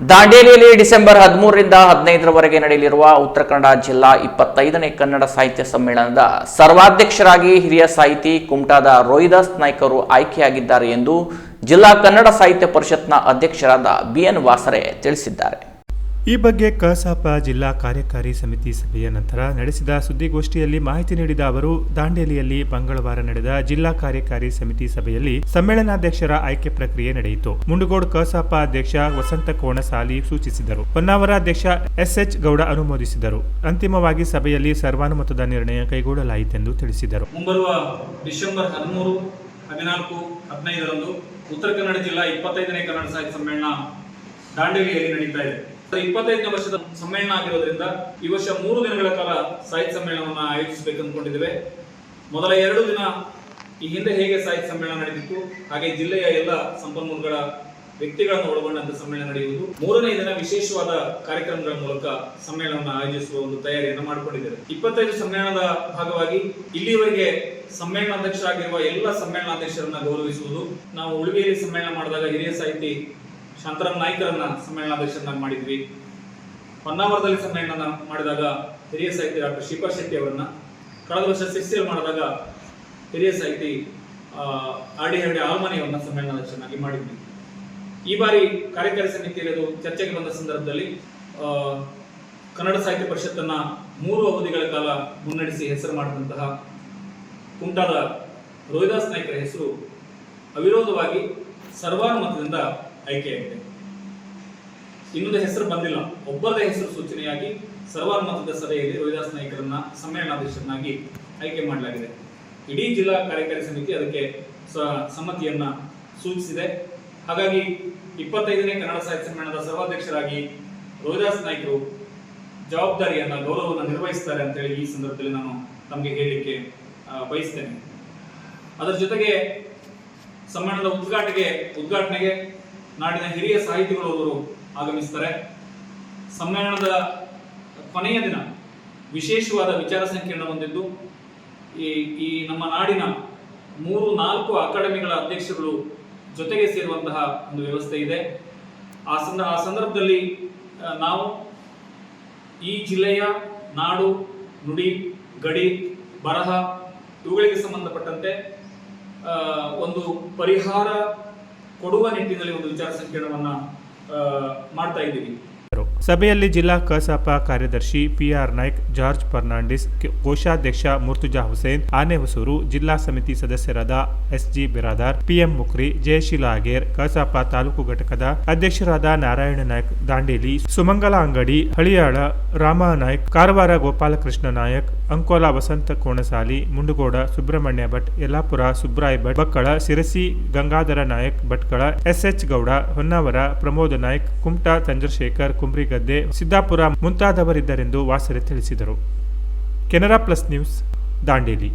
ದಾಂಡೇಲಿಯಲ್ಲಿ December ಹದಿಮೂರರಿಂದ ಹದಿನೈದರವರೆಗೆ ನಡೆಯಲಿರುವ ಉತ್ತರ ಕನ್ನಡ ಜಿಲ್ಲಾ ಇಪ್ಪತ್ತೈದನೇ ಕನ್ನಡ ಸಾಹಿತ್ಯ ಸಮ್ಮೇಳನದ ಸರ್ವಾಧ್ಯಕ್ಷರಾಗಿ ಹಿರಿಯ ಸಾಹಿತಿ ಕುಮಟಾದ ರೋಹಿದಾಸ್ ನಾಯ್ಕರು ಆಯ್ಕೆಯಾಗಿದ್ದಾರೆ ಎಂದು ಜಿಲ್ಲಾ ಕನ್ನಡ ಸಾಹಿತ್ಯ ಪರಿಷತ್ನ ಅಧ್ಯಕ್ಷರಾದ ಬಿಎನ್ ವಾಸರೆ ತಿಳಿಸಿದ್ದಾರೆ. ಈ ಬಗ್ಗೆ ಕಸಾಪ ಜಿಲ್ಲಾ ಕಾರ್ಯಕಾರಿ ಸಮಿತಿ ಸಭೆಯ ನಂತರ ನಡೆಸಿದ ಸುದ್ದಿಗೋಷ್ಠಿಯಲ್ಲಿ ಮಾಹಿತಿ ನೀಡಿದ ಅವರು, ದಾಂಡೇಲಿಯಲ್ಲಿ ಮಂಗಳವಾರ ನಡೆದ ಜಿಲ್ಲಾ ಕಾರ್ಯಕಾರಿ ಸಮಿತಿ ಸಭೆಯಲ್ಲಿ ಸಮ್ಮೇಳನಾಧ್ಯಕ್ಷರ ಆಯ್ಕೆ ಪ್ರಕ್ರಿಯೆ ನಡೆಯಿತು. ಮುಂಡಗೋಡ್ ಕಸಾಪ ಅಧ್ಯಕ್ಷ ವಸಂತ ಕೋಣಸಾಲಿ ಸೂಚಿಸಿದರು. ಹೊನ್ನಾವರ ಅಧ್ಯಕ್ಷ ಎಸ್ಎಚ್ ಗೌಡ ಅನುಮೋದಿಸಿದರು. ಅಂತಿಮವಾಗಿ ಸಭೆಯಲ್ಲಿ ಸರ್ವಾನುಮತದ ನಿರ್ಣಯ ಕೈಗೊಳ್ಳಲಾಯಿತೆಂದು ತಿಳಿಸಿದರು. ಮುಂಬರುವ ಡಿಸೆಂಬರ್ ಹದಿಮೂರು, ಹದಿನಾಲ್ಕು, ಹದಿನೈದರಂದು ಉತ್ತರ ಕನ್ನಡ ಜಿಲ್ಲಾ ಇಪ್ಪತ್ತೈದನೇ ಕನ್ನಡ ಸಾಹಿತ್ಯ ಸಮ್ಮೇಳನ ದಾಂಡೇಲಿಯಲ್ಲಿ ನಡೀತಾ ಇದೆ. ಇಪ್ಪತ್ತೈದನೇ ವರ್ಷದ ಸಮ್ಮೇಳನ ಆಗಿರೋದ್ರಿಂದ ಈ ವರ್ಷ ಮೂರು ದಿನಗಳ ಕಾಲ ಸಾಹಿತ್ಯ ಸಮ್ಮೇಳನವನ್ನು ಆಯೋಜಿಸಬೇಕು ಅಂದ್ಕೊಂಡಿದ್ದೇವೆ ಮೊದಲ ಎರಡು ದಿನ ಈ ಹಿಂದೆ ಹೇಗೆ ಸಾಹಿತ್ಯ ಸಮ್ಮೇಳನ ನಡೆದಿತ್ತು ಹಾಗೆ ಜಿಲ್ಲೆಯ ಎಲ್ಲ ಸಂಪನ್ಮೂಲಗಳ ವ್ಯಕ್ತಿಗಳನ್ನು ಒಳಗೊಂಡಂತ ಸಮ್ಮೇಳನ ನಡೆಯುವುದು. ಮೂರನೇ ದಿನ ವಿಶೇಷವಾದ ಕಾರ್ಯಕ್ರಮಗಳ ಮೂಲಕ ಸಮ್ಮೇಳನವನ್ನು ಆಯೋಜಿಸುವ ಒಂದು ತಯಾರಿಯನ್ನು ಮಾಡಿಕೊಂಡಿದ್ದೇವೆ. ಇಪ್ಪತ್ತೈದು ಸಮ್ಮೇಳನದ ಭಾಗವಾಗಿ ಇಲ್ಲಿಯವರೆಗೆ ಸಮ್ಮೇಳನಾಧ್ಯಕ್ಷರಾಗಿರುವ ಎಲ್ಲ ಸಮ್ಮೇಳನಾಧ್ಯಕ್ಷರನ್ನ ಗೌರವಿಸುವುದು. ನಾವು ಉಳುವೇರಿ ಸಮ್ಮೇಳನ ಮಾಡಿದಾಗ ಹಿರಿಯ ಸಾಹಿತಿ ಶಾಂತರಾಮ್ ನಾಯ್ಕರನ್ನ ಸಮ್ಮೇಳನಾಧ್ಯಕ್ಷರನ್ನಾಗಿ ಮಾಡಿದ್ವಿ. ಹೊನ್ನಾವರದಲ್ಲಿ ಸಮ್ಮೇಳನ ಮಾಡಿದಾಗ ಹಿರಿಯ ಸಾಹಿತಿ ಡಾಕ್ಟರ್ ಶಿಲ್ಪಾ ಶೆಟ್ಟಿ ಅವರನ್ನ, ಕಳೆದ ವರ್ಷ ಸಿರ್ಸಿಯಲ್ಲಿ ಮಾಡಿದಾಗ ಹಿರಿಯ ಸಾಹಿತಿ ಆರ್ ಡಿ ಹರಡಿ ಆಲ್ಮನಿಯವರನ್ನ ಸಮ್ಮೇಳನಾಧ್ಯಕ್ಷರನ್ನಾಗಿ ಮಾಡಿದ್ವಿ. ಈ ಬಾರಿ ಕಾರ್ಯಕಾರಿ ಸಮಿತಿಯಲ್ಲಿ ಅದು ಚರ್ಚೆಗೆ ಬಂದ ಸಂದರ್ಭದಲ್ಲಿ ಕನ್ನಡ ಸಾಹಿತ್ಯ ಪರಿಷತ್ತನ್ನ ಮೂರು ಅವಧಿಗಳ ಕಾಲ ಮುನ್ನಡೆಸಿ ಹೆಸರು ಮಾಡಿದಂತಹ ಕುಂಟಾದ ರೋಹಿದಾಸ್ ನಾಯ್ಕರ ಹೆಸರು ಅವಿರೋಧವಾಗಿ ಸರ್ವಾನುಮತದಿಂದ ಆಯ್ಕೆಯಾಗಿದೆ ಇನ್ನೊಂದು ಹೆಸರು ಬಂದಿಲ್ಲ. ಒಬ್ಬರದ ಹೆಸರು ಸೂಚನೆಯಾಗಿ ಸರ್ವಾನುಮತದ ಸಭೆಯಲ್ಲಿ ರವಿದಾಸ್ ನಾಯ್ಕರನ್ನ ಸಮ್ಮೇಳನಾಧ್ಯಕ್ಷರನ್ನಾಗಿ ಆಯ್ಕೆ ಮಾಡಲಾಗಿದೆ. ಇಡೀ ಜಿಲ್ಲಾ ಕಾರ್ಯಕಾರಿ ಸಮಿತಿ ಅದಕ್ಕೆ ಸಮ್ಮತಿಯನ್ನ ಸೂಚಿಸಿದೆ. ಹಾಗಾಗಿ ಇಪ್ಪತ್ತೈದನೇ ಕನ್ನಡ ಸಾಹಿತ್ಯ ಸಮ್ಮೇಳನದ ಸರ್ವಾಧ್ಯಕ್ಷರಾಗಿ ರೋಹಿದಾಸ್ ನಾಯ್ಕರು ಜವಾಬ್ದಾರಿಯನ್ನ, ಗೌರವವನ್ನು ನಿರ್ವಹಿಸ್ತಾರೆ ಅಂತೇಳಿ ಈ ಸಂದರ್ಭದಲ್ಲಿ ನಾನು ತಮಗೆ ಹೇಳಲಿಕ್ಕೆ ಬಯಸ್ತೇನೆ. ಅದರ ಜೊತೆಗೆ ಸಮ್ಮೇಳನದ ಉದ್ಘಾಟನೆಗೆ ಉದ್ಘಾಟನೆಗೆ ನಾಡಿನ ಹಿರಿಯ ಸಾಹಿತಿಗಳು ಅವರು ಆಗಮಿಸ್ತಾರೆ. ಸಮ್ಮೇಳನದ ಕೊನೆಯ ದಿನ ವಿಶೇಷವಾದ ವಿಚಾರ ಸಂಕಿರಣ ಹೊಂದಿದ್ದು ಈ ಈ ನಮ್ಮ ನಾಡಿನ ಮೂರು, ನಾಲ್ಕು ಅಕಾಡೆಮಿಗಳ ಅಧ್ಯಕ್ಷರುಗಳು ಜೊತೆಗೆ ಸೇರುವಂತಹ ಒಂದು ವ್ಯವಸ್ಥೆ ಇದೆ. ಆ ಸಂದ, ಆ ಸಂದರ್ಭದಲ್ಲಿ ನಾವು ಈ ಜಿಲ್ಲೆಯ ನಾಡು, ನುಡಿ, ಗಡಿ, ಬರಹ ಇವುಗಳಿಗೆ ಸಂಬಂಧಪಟ್ಟಂತೆ ಒಂದು ಪರಿಹಾರ ಕೊಡುವ ನಿಟ್ಟಿನಲ್ಲಿ ಒಂದು ವಿಚಾರ ಸಂಕಿರಣವನ್ನ ಮಾಡ್ತಾ ಇದ್ದೀವಿ. ಸಭೆಯಲ್ಲಿ ಜಿಲ್ಲಾ ಕಸಾಪ ಕಾರ್ಯದರ್ಶಿ ಪಿಆರ್ ನಾಯ್ಕ್, ಜಾರ್ಜ್ ಫರ್ನಾಂಡಿಸ್ ಕೋಶಾಧ್ಯಕ್ಷ ಮುರ್ತುಜಾ ಹುಸೇನ್, ಆನೆ ಹೊಸೂರು ಜಿಲ್ಲಾ ಸಮಿತಿ ಸದಸ್ಯರಾದ ಎಸ್ಜಿ ಬಿರಾದಾರ್, ಪಿಎಂ ಮುಕ್ರಿ, ಜಯಶೀಲಾ ಅಗೇರ್, ಕಸಾಪ ತಾಲೂಕು ಘಟಕದ ಅಧ್ಯಕ್ಷರಾದ ನಾರಾಯಣ ನಾಯ್ಕ್, ದಾಂಡೇಲಿ, ಸುಮಂಗಲ ಅಂಗಡಿ, ಹಳಿಯಾಳ, ರಾಮ ನಾಯ್ಕ್, ಕಾರವಾರ ಗೋಪಾಲಕೃಷ್ಣ ನಾಯಕ್, ಅಂಕೋಲಾ ವಸಂತ ಕೋಣಸಾಲಿ, ಮುಂಡಗೋಡ ಸುಬ್ರಹ್ಮಣ್ಯ ಭಟ್, ಯಲ್ಲಾಪುರ ಸುಬ್ರಾಯ್ ಭಟ್, ಬಕ್ಕಳ ಸಿರಸಿ ಗಂಗಾಧರ ನಾಯಕ್ ಭಟ್ಕಳ, ಎಸ್ಎಚ್ ಗೌಡ, ಹೊನ್ನಾವರ ಪ್ರಮೋದ್ ನಾಯಕ್, ಕುಮಟಾ ಚಂದ್ರಶೇಖರ್ ಕುಂಬ್ರಿಗದ್ದೆ ಸಿದ್ದಾಪುರ ಮುಂತಾದವರಿದ್ದರೆಂದು ವಾಸರೆ ತಿಳಿಸಿದರು. Canara plus news Dandeli.